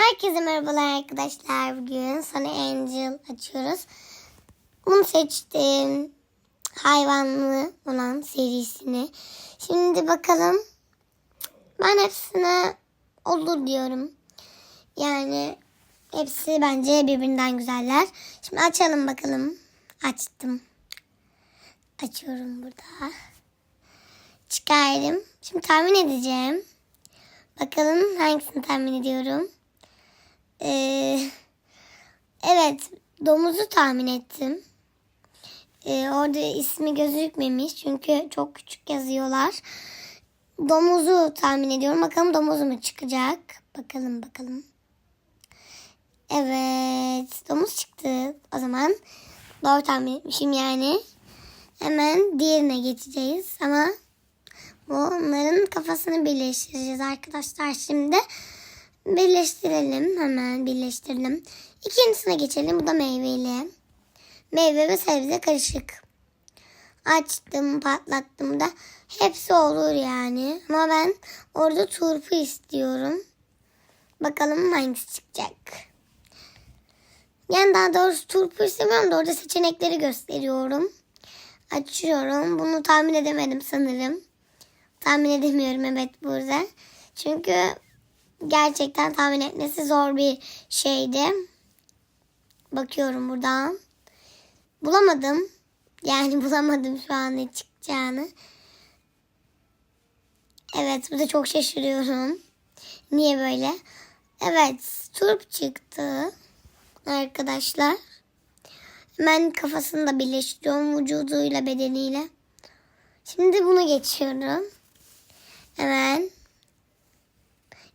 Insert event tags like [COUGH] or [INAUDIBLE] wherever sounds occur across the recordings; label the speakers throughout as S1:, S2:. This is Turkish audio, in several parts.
S1: Herkese merhabalar arkadaşlar. Bugün sana Angel açıyoruz. Bunu seçtim. Hayvanlı olan serisini. Şimdi bakalım. Ben hepsine olur diyorum. Yani hepsi bence birbirinden güzeller. Şimdi açalım bakalım. Açtım. Açıyorum burada. Çıkardım. Şimdi tahmin edeceğim. Bakalım hangisini tahmin ediyorum. Ee, evet domuzu tahmin ettim. Ee, orada ismi gözükmemiş çünkü çok küçük yazıyorlar. Domuzu tahmin ediyorum. Bakalım domuz mu çıkacak? Bakalım bakalım. Evet domuz çıktı. O zaman doğru tahmin etmişim yani. Hemen diğerine geçeceğiz ama Bunların kafasını birleştireceğiz arkadaşlar şimdi. Birleştirelim hemen birleştirelim. İkincisine geçelim. Bu da meyveli. Meyve ve sebze karışık. Açtım patlattım da hepsi olur yani. Ama ben orada turpu istiyorum. Bakalım hangisi çıkacak. Yani daha doğrusu turpu istemiyorum da orada seçenekleri gösteriyorum. Açıyorum. Bunu tahmin edemedim sanırım. Tahmin edemiyorum evet burada. Çünkü gerçekten tahmin etmesi zor bir şeydi. Bakıyorum buradan. Bulamadım. Yani [LAUGHS] bulamadım şu an ne çıkacağını. Evet burada çok şaşırıyorum. Niye böyle? Evet turp çıktı. Arkadaşlar. Hemen kafasını da birleştiriyorum vücuduyla bedeniyle. Şimdi bunu geçiyorum. Hemen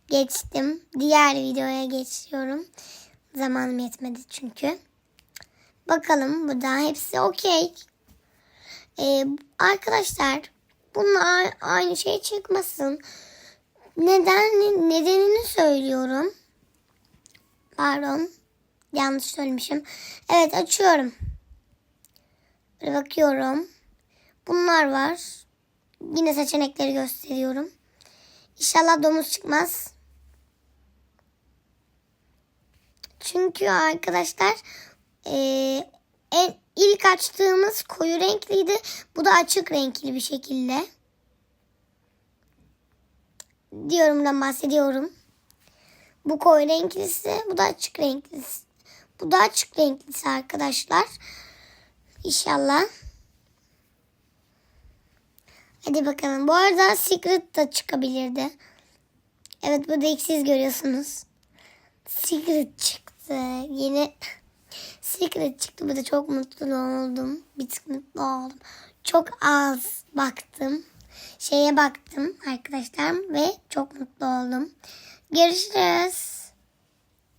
S1: geçtim. Diğer videoya geçiyorum. Zamanım yetmedi çünkü. Bakalım burada hepsi okey. Ee, arkadaşlar bunlar aynı şey çıkmasın. Neden nedenini söylüyorum. Pardon. Yanlış söylemişim. Evet açıyorum. Böyle bakıyorum. Bunlar var. Yine seçenekleri gösteriyorum. İnşallah domuz çıkmaz. Çünkü arkadaşlar e, en ilk açtığımız koyu renkliydi. Bu da açık renkli bir şekilde. Diyorumdan bahsediyorum. Bu koyu renklisi, bu da açık renklisi. Bu da açık renklisi arkadaşlar. İnşallah. Hadi bakalım. Bu arada Secret da çıkabilirdi. Evet burada eksiz görüyorsunuz. Secret çıktı. Yeni Secret çıktı. Burada çok mutlu oldum. Bir tık mutlu oldum. Çok az baktım. Şeye baktım arkadaşlar ve çok mutlu oldum. Görüşürüz.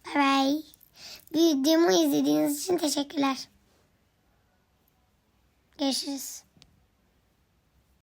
S1: Bye bye. Videomu izlediğiniz için teşekkürler. Görüşürüz.